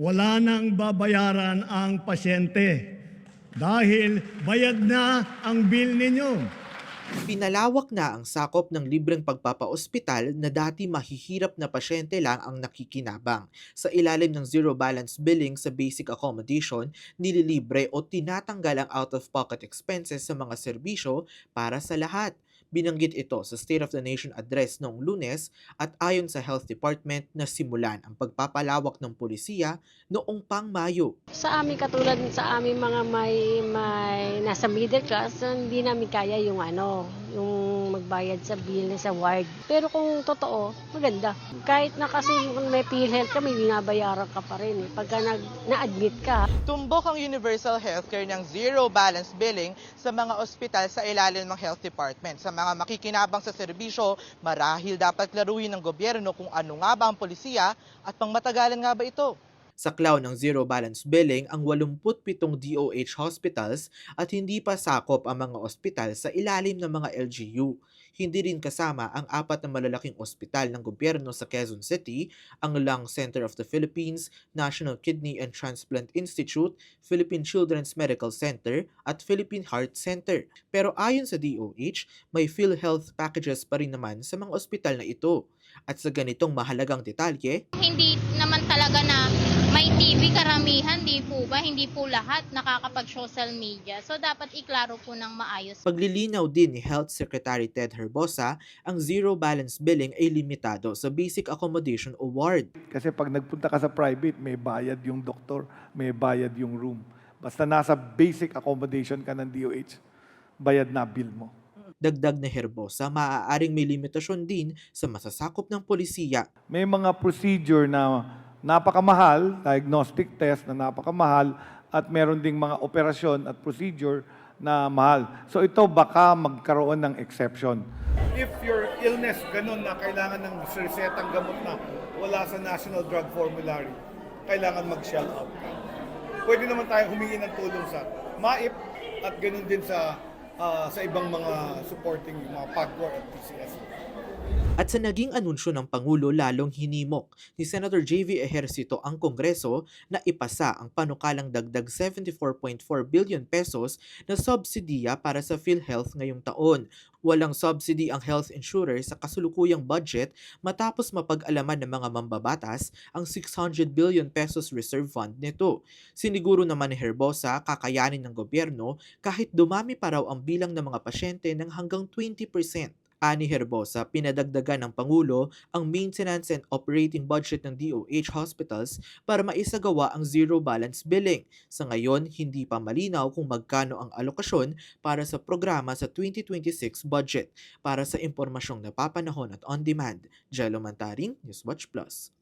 wala nang babayaran ang pasyente dahil bayad na ang bill ninyo. Pinalawak na ang sakop ng libreng pagpapaospital na dati mahihirap na pasyente lang ang nakikinabang. Sa ilalim ng zero balance billing sa basic accommodation, nililibre o tinatanggal ang out-of-pocket expenses sa mga serbisyo para sa lahat. Binanggit ito sa State of the Nation address noong lunes at ayon sa Health Department na simulan ang pagpapalawak ng polisiya noong pang Mayo. Sa amin katulad sa amin mga may may nasa middle class, hindi namin kaya yung ano, yung magbayad sa bill sa ward. Pero kung totoo, maganda. Kahit na kasi kung may PhilHealth ka, may binabayaran ka pa rin eh. Pagka nag, na-admit ka, Tumbok ang universal healthcare ng zero balance billing sa mga ospital sa ilalim ng Health Department. Sa mga makikinabang sa serbisyo, marahil dapat klaruhin ng gobyerno kung ano nga ba ang polisiya at pangmatagalan nga ba ito. Sa cloud ng zero balance billing ang 87 DOH hospitals at hindi pa sakop ang mga ospital sa ilalim ng mga LGU. Hindi rin kasama ang apat na malalaking ospital ng gobyerno sa Quezon City, ang Lung Center of the Philippines, National Kidney and Transplant Institute, Philippine Children's Medical Center at Philippine Heart Center. Pero ayon sa DOH, may PhilHealth packages pa rin naman sa mga ospital na ito. At sa ganitong mahalagang detalye, hindi naman talaga na may TV karamihan, di po ba? Hindi po lahat nakakapag-social media. So, dapat iklaro po ng maayos. Paglilinaw din ni Health Secretary Ted Herbosa, ang zero balance billing ay limitado sa Basic Accommodation Award. Kasi pag nagpunta ka sa private, may bayad yung doktor, may bayad yung room. Basta nasa basic accommodation ka ng DOH, bayad na bill mo. Dagdag na Herbosa, maaaring may limitasyon din sa masasakop ng polisiya. May mga procedure na napakamahal, diagnostic test na napakamahal, at meron ding mga operasyon at procedure na mahal. So ito baka magkaroon ng exception. If your illness ganun na kailangan ng resetang gamot na wala sa National Drug Formulary, kailangan mag-shell out. Pwede naman tayo humingi ng tulong sa MAIP at ganun din sa ah, sa ibang mga supporting mga PAGCOR at PCS. At sa naging anunsyo ng Pangulo lalong hinimok ni Senator JV Ejercito ang Kongreso na ipasa ang panukalang dagdag 74.4 billion pesos na subsidiya para sa PhilHealth ngayong taon. Walang subsidy ang health insurer sa kasulukuyang budget matapos mapag-alaman ng mga mambabatas ang 600 billion pesos reserve fund nito. Siniguro naman ni Herbosa kakayanin ng gobyerno kahit dumami pa raw ang bilang ng mga pasyente ng hanggang 20%. Ani Herbosa, pinadagdagan ng Pangulo ang maintenance and operating budget ng DOH hospitals para maisagawa ang zero balance billing. Sa ngayon, hindi pa malinaw kung magkano ang alokasyon para sa programa sa 2026 budget. Para sa impormasyong napapanahon at on-demand, Jello Mantaring, Newswatch Plus.